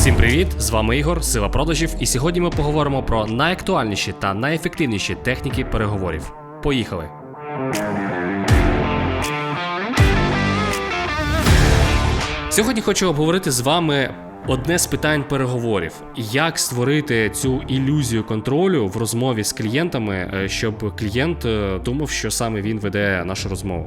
Всім привіт! З вами Ігор, Сила продажів, і сьогодні ми поговоримо про найактуальніші та найефективніші техніки переговорів. Поїхали! Сьогодні хочу обговорити з вами одне з питань переговорів: як створити цю ілюзію контролю в розмові з клієнтами, е, щоб клієнт е, думав, що саме він веде нашу розмову.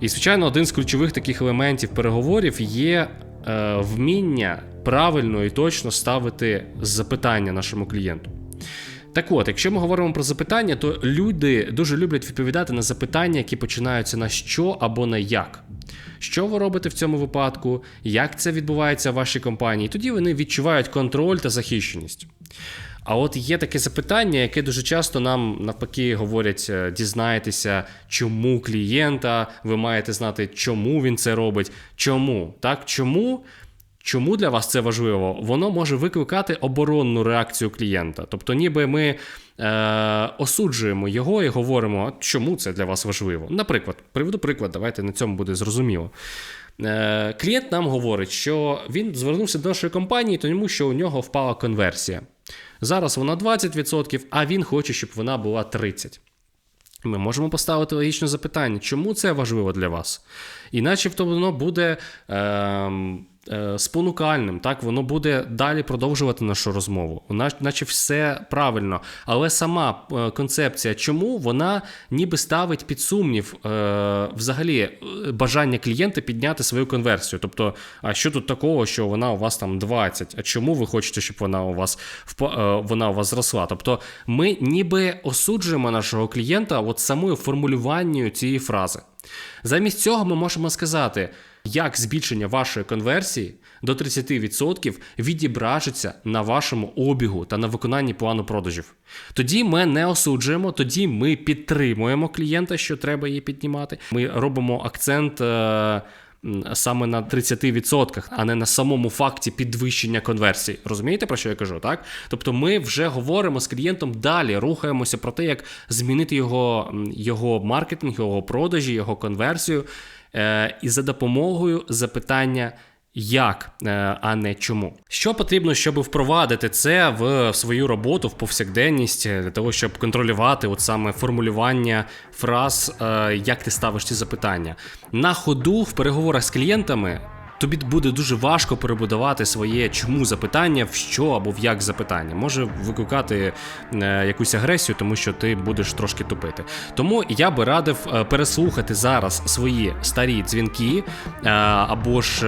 І, звичайно, один з ключових таких елементів переговорів є е, вміння правильно і точно ставити запитання нашому клієнту. Так от, якщо ми говоримо про запитання, то люди дуже люблять відповідати на запитання, які починаються на що або на як. Що ви робите в цьому випадку, як це відбувається в вашій компанії? Тоді вони відчувають контроль та захищеність. А от є таке запитання, яке дуже часто нам навпаки говорять: е, дізнайтеся, чому клієнта, ви маєте знати, чому він це робить. Чому? Так, чому? Чому для вас це важливо? Воно може викликати оборонну реакцію клієнта. Тобто, ніби ми е, осуджуємо його і говоримо, чому це для вас важливо. Наприклад, приведу приклад, давайте на цьому буде зрозуміло. Е, Клієнт нам говорить, що він звернувся до нашої компанії, тому що у нього впала конверсія. Зараз вона 20%, а він хоче, щоб вона була 30%. Ми можемо поставити логічне запитання, чому це важливо для вас? І начебто воно буде е, спонукальним, так воно буде далі продовжувати нашу розмову. Наче все правильно. Але сама е, концепція, чому вона ніби ставить під сумнів е, взагалі е, бажання клієнта підняти свою конверсію. Тобто, а що тут такого, що вона у вас там 20, а чому ви хочете, щоб вона у вас е, вона у вас зросла? Тобто, ми ніби осуджуємо нашого клієнта от самою формулюванню цієї фрази. Замість цього ми можемо сказати, як збільшення вашої конверсії до 30% відібражиться на вашому обігу та на виконанні плану продажів. Тоді ми не осуджуємо, тоді ми підтримуємо клієнта, що треба її піднімати. Ми робимо акцент. Саме на 30%, а не на самому факті підвищення конверсії. Розумієте, про що я кажу? Так? Тобто ми вже говоримо з клієнтом далі, рухаємося про те, як змінити його його маркетинг, його продажі, його конверсію. Е, І за допомогою запитання. Як, е, а не чому. Що потрібно, щоб впровадити це в свою роботу, в повсякденність, для того, щоб контролювати от саме формулювання фраз, е, як ти ставиш ці запитання. На ходу в переговорах з клієнтами тобі буде дуже важко перебудувати своє чому запитання, в що або в як запитання. Може викликати е, якусь агресію, тому що ти будеш трошки тупити. Тому я би радив е, переслухати зараз свої старі дзвінки е, або ж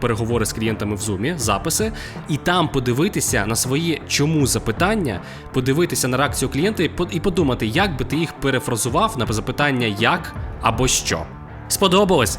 переговори з клієнтами в зумі, записи, і там подивитися на свої чому запитання, подивитися на реакцію клієнта і подумати, як би ти їх перефразував на запитання як або що. Сподобалось?